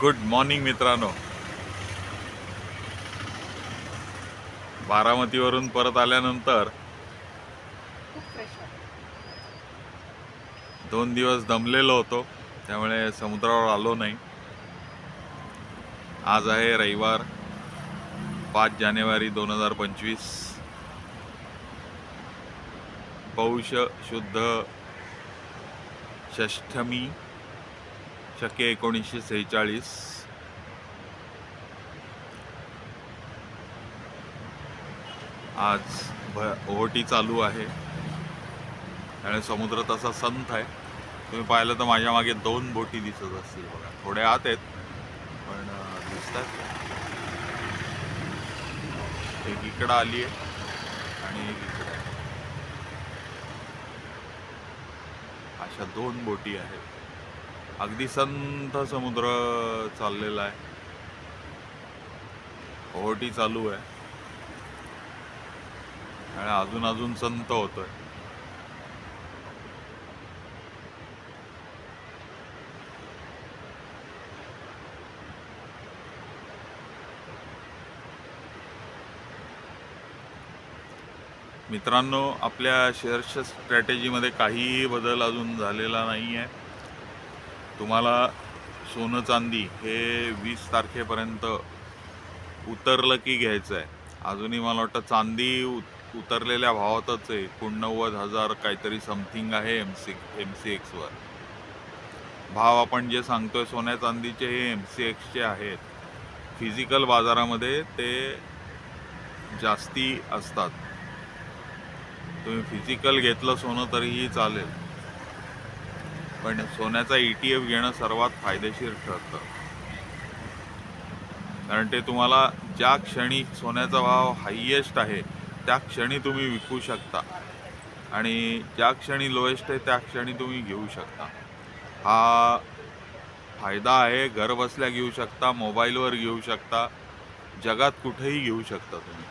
Good morning मित्रांनो. बारामतीवरून परत आल्यानंतर दोन दिवस दमलेलो होतो त्यामुळे समुद्रावर आलो नाही. आज आहे रविवार पाच जानेवारी दोन हजार पंचवीस. पौष शुद्ध षष्ठमी शके एकोणीसशे सेहेचाळीस. आज भ ओहोटी चालू आहे. आणि समुद्र तसा संत आहे. तुम्ही पाहिलं तर माझ्या मागे दोन बोटी दिसत असतील बघा. थोडे आत आहेत पण दिसतात. एक इकडं आली आहे आणि एक अशा दोन बोटी आहेत. अगदी संत समुद्र चाललेला आहे. ओहोटी चालू आहे. आणि अजून अजून संत होतोय. मित्रांनो आपल्या शेअर्सच्या स्ट्रॅटेजीमध्ये काहीही बदल अजून झालेला नाही आहे तुम्हाला सोनं चांदी हे वीस तारखेपर्यंत उतरलं की घ्यायचं आहे. अजूनही मला वाटतं चांदी उत- उतरलेल्या भावातच आहे. एकोणनव्वद हजार काहीतरी समथिंग आहे एम सी एम सी एक्सवर भाव आपण जे सांगतोय सोन्या चांदीचे हे एम सी एक्सचे आहेत. फिजिकल बाजारामध्ये ते जास्ती असतात. तुम्ही फिजिकल घेतलं सोनं तरीही चालेल. पण सोन्याचा ई टी एफ घेणं सर्वात फायदेशीर ठरतं. कारण ते तुम्हाला ज्या क्षणी सोन्याचा भाव हायेस्ट आहे त्या क्षणी तुम्ही विकू शकता. आणि ज्या क्षणी लोएस्ट आहे त्या क्षणी तुम्ही घेऊ शकता. हा फायदा आहे घर बसल्या घेऊ शकता मोबाईलवर घेऊ शकता जगात कुठेही घेऊ शकता तुम्ही.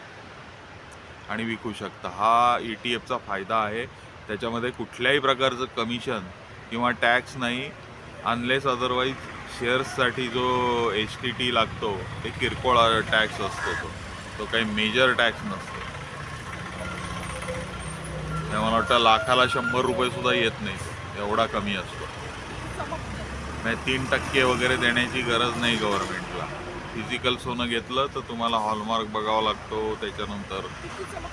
आणि विकू शकता. हा ई टी एफचा फायदा आहे. त्याच्यामध्ये कुठल्याही प्रकारचं कमिशन किंवा टॅक्स नाही अनलेस अदरवाईज शेअर्ससाठी जो एच टी टी लागतो ते किरकोळ टॅक्स असतो तो. तो काही मेजर टॅक्स नसतो. ते मला वाटतं लाखाला शंभर रुपयेसुद्धा येत नाही. एवढा कमी असतो. नाही तीन टक्के वगैरे देण्याची गरज नाही गव्हर्नमेंटला फिजिकल सोनं घेतलं तर तुम्हाला हॉलमार्क बघावा लागतो. त्याच्यानंतर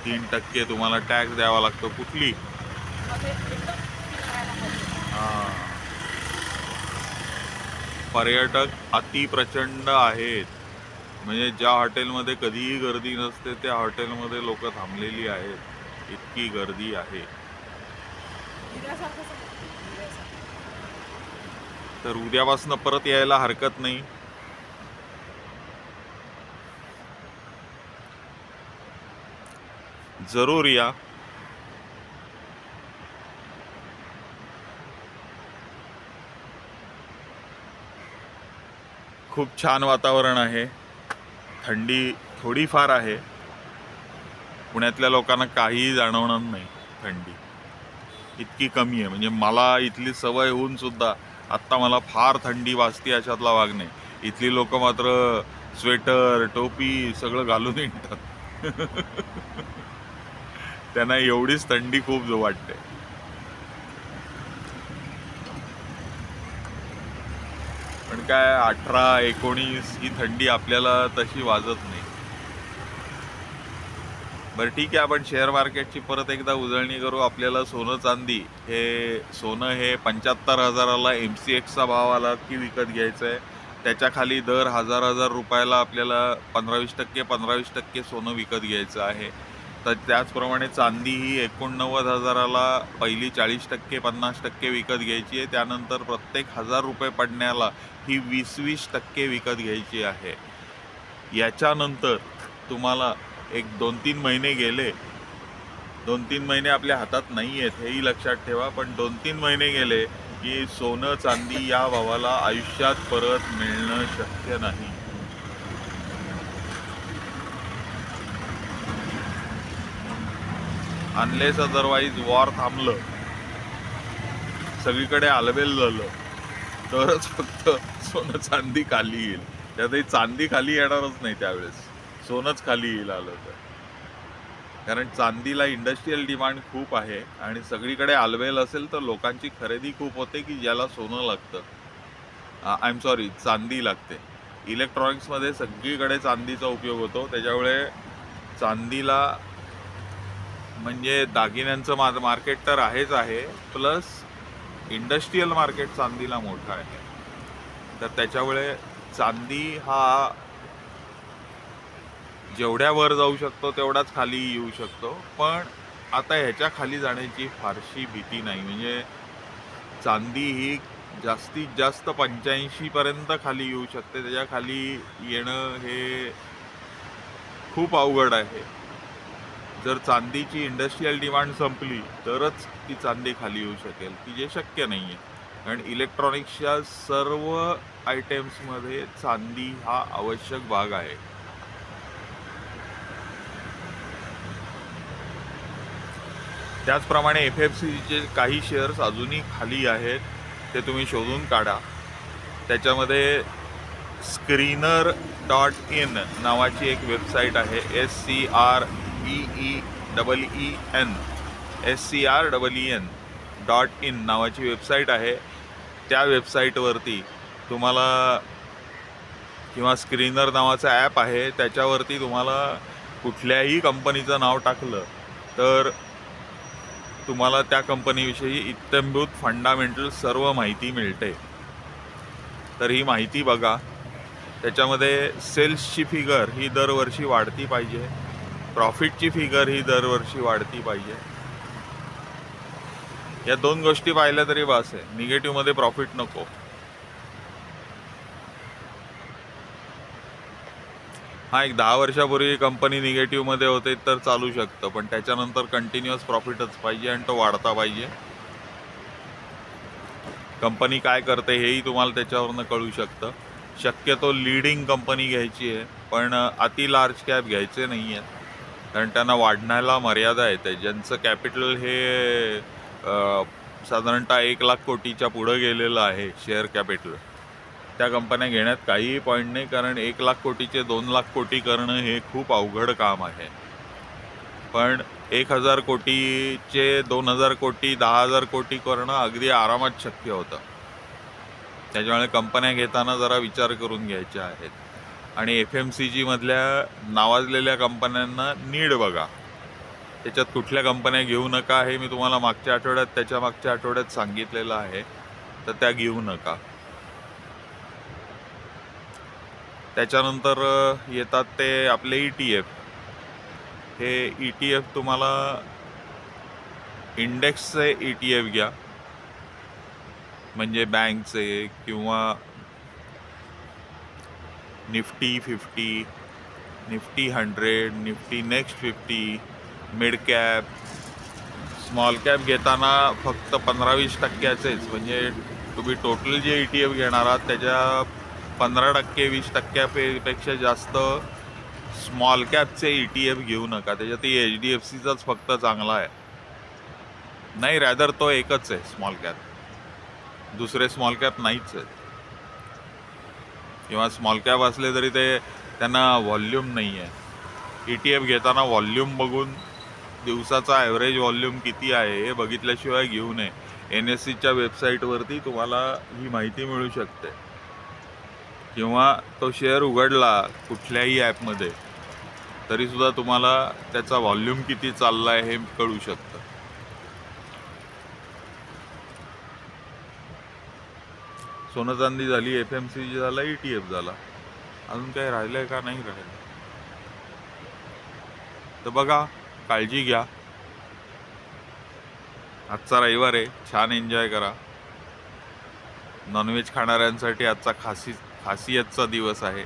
तीन टक्के तुम्हाला टॅक्स द्यावा लागतो. कुठली? पर्यटक अति प्रचंड आहेत. म्हणजे ज्या हॉटेलमध्ये कधीही गर्दी नसते त्या हॉटेलमध्ये लोक थांबलेली आहेत. इतकी गर्दी आहे. तर उद्यापासून परत यायला हरकत नाही. जरूर या. खूप छान वातावरण आहे. थंडी थोडीफार आहे. पुण्यातल्या लोकांना काहीही जाणवणार नाही थंडी. इतकी कमी आहे. म्हणजे मला इथली सवय होऊन सुद्धा आत्ता मला फार थंडी वाजते अशातला भाग नाही. इथली लोक मात्र स्वेटर टोपी सगळं घालून येतात. त्यांना एवढीच थंडी खूप जो वाटते. काय अठरा एकोणीस ही थंडी आपल्याला तशी वाजत नाही. बरं ठीक आहे आपण शेअर मार्केटची परत एकदा उजळणी करू. आपल्याला सोनं चांदी हे सोनं हे पंच्याहत्तर हजाराला एम सी एक्सचा भाव आला की विकत घ्यायचं आहे त्याच्याखाली दर हजार हजार रुपयाला आपल्याला पंधरावीस टक्के पंधरावीस टक्के सोनं विकत घ्यायचं आहे. तर त्याचप्रमाणे चांदी ही एकोणनव्वद हजाराला पहिली चाळीस टक्के पन्नास टक्के विकत घ्यायची आहे. त्यानंतर प्रत्येक हजार रुपये पडण्याला ही वीस वीस टक्के विकत घ्यायची आहे. याच्यानंतर तुम्हाला एक दोन तीन महिने गेले. दोन तीन महिने आपल्या हातात नाही आहेत हेही लक्षात ठेवा. पण दोन तीन महिने गेले की सोनं चांदी या भावाला आयुष्यात परत मिळणं शक्य नाही. अनलेस अदरवाईज वॉर थांबलं. सगळीकडे आलबेल झालं. तरच फक्त सोनं चांदी खाली येईल. त्यातही चांदी खाली येणारच नाही त्यावेळेस. सोनंच खाली येईल आलं तर. कारण चांदीला इंडस्ट्रीयल डिमांड खूप आहे आणि सगळीकडे आलवेल असेल तर लोकांची खरेदी खूप होते की ज्याला सोनं लागतं. आय एम सॉरी चांदी लागते. इलेक्ट्रॉनिक्समध्ये सगळीकडे चांदीचा उपयोग होतो. त्याच्यामुळे चांदीला म्हणजे दागिन्यांचं मा मार्केट तर आहेच आहे प्लस इंडस्ट्रीयल मार्केट चांदीला मोठं आहे. तर त्याच्यामुळे चांदी हा जेवढ्या वर जाऊ शकतो तेवढाच खाली येऊ शकतो. पण आता ह्याच्या खाली जाण्याची फारशी भीती नाही. म्हणजे चांदी ही जास्तीत जास्त पंच्याऐंशीपर्यंत खाली येऊ शकते. त्याच्याखाली येणं हे खूप अवघड आहे. जर चांदीची इंडस्ट्रीयल डिमांड संपली तरच ती चांदी खाली येऊ शकेल की जे शक्य नाही आहे कारण इलेक्ट्रॉनिक्सच्या सर्व आयटेम्समध्ये चांदी हा आवश्यक भाग आहे. त्याचप्रमाणे एफ एफ सीचे काही शेअर्स अजूनही खाली आहेत ते तुम्ही शोधून काढा. त्याच्यामध्ये स्क्रीनर डॉट इन नावाची एक वेबसाईट आहे S C R E E double E N S C R double E N dot in नावाची वेबसाईट आहे. त्या वेबसाईटवरती तुम्हाला किंवा स्क्रीनर नावाचं ॲप आहे. त्याच्यावरती तुम्हाला कुठल्याही कंपनीचं नाव टाकलं तर तुम्हाला त्या कंपनीविषयी इत्यंभूत फंडामेंटल सर्व माहिती मिळते. तर ही माहिती बघा. त्याच्यामध्ये सेल्सची फिगर ही दरवर्षी वाढती पाहिजे. प्रॉफिटची फिगर ही दरवर्षी वाढती पाहिजे. या दोन गोष्टी पाहिल्या तरी बास आहे. निगेटिव्हमध्ये प्रॉफिट नको. हा एक दहा वर्षापूर्वी कंपनी निगेटिव्हमध्ये होते तर चालू शकतं पण त्याच्यानंतर कंटिन्युअस प्रॉफिटच पाहिजे आणि तो वाढता पाहिजे. कंपनी काय करते हेही तुम्हाला त्याच्यावरनं कळू शकतं. शक्यतो लीडिंग कंपनी घ्यायची आहे पण अति लार्ज कॅप घ्यायचे नाही आहेत कारण त्यांना वाढण्याला मर्यादा येते ज्यांचं कॅपिटल हे साधारणतः एक लाख कोटीच्या पुढं गेलेलं आहे शेअर कॅपिटल त्या कंपन्या घेण्यात काहीही पॉईंट नाही कारण एक लाख कोटीचे दोन लाख कोटी करणं हे खूप अवघड काम आहे. पण एक हजार कोटीचे दोन हजार कोटी दहा हजार कोटी करणं अगदी आरामात शक्य होतं. त्याच्यामुळे कंपन्या घेताना जरा विचार करून घ्यायच्या आहेत. आणि एफ एम सी जीमधल्या नावाजलेल्या कंपन्यांना नीड बघा. त्याच्यात कुठल्या कंपन्या घेऊ नका हे मी तुम्हाला मागच्या आठवड्यात त्याच्या मागच्या आठवड्यात सांगितलेलं आहे. तर त्या घेऊ नका. त्याच्यानंतर येतात ते आपले ई टी एफ हे ई टी एफ तुम्हाला इंडेक्सचे ई टी एफ घ्या. म्हणजे बँकचे किंवा Nifty fifty Nifty hundred Nifty next fifty mid cap small cap घेताना फक्त पंधरा वीस टक्क्याचेच. म्हणजे तुम्ही टोटल जे ई टी एफ घेणार आहात त्याच्या पंधरा टक्के वीस टक्क्यापेक्षा जास्त स्मॉल कॅपचे ई टी एफ घेऊ नका. त्याच्यात एच डी एफ सीचाच फक्त चांगला आहे. नाही रॅदर तो एकच आहे स्मॉल कॅप. दुसरे स्मॉल कॅप नाहीच आहेत. किंवा स्मॉल कॅप असले तरी ते त्यांना व्हॉल्यूम नाही आहे ई टी एफ घेताना व्हॉल्यूम बघून दिवसाचा ॲव्हरेज व्हॉल्यूम किती आहे हे बघितल्याशिवाय घेऊ नये. एन एस सीच्या वेबसाईटवरती तुम्हाला ही माहिती मिळू शकते. किंवा तो शेअर उघडला कुठल्याही ॲपमध्ये तरीसुद्धा तुम्हाला त्याचा व्हॉल्यूम किती चालला आहे हे कळू शकतं. सोनं चांदी झाली एफ एम सी झाला ई टी एफ झाला. अजून काही राहिलं आहे का? नाही राहिलं. तर बघा काळजी घ्या. आजचा रविवार आहे. छान एन्जॉय करा. नॉनव्हेज खाणाऱ्यांसाठी आजचा खासी खासियतचा दिवस आहे.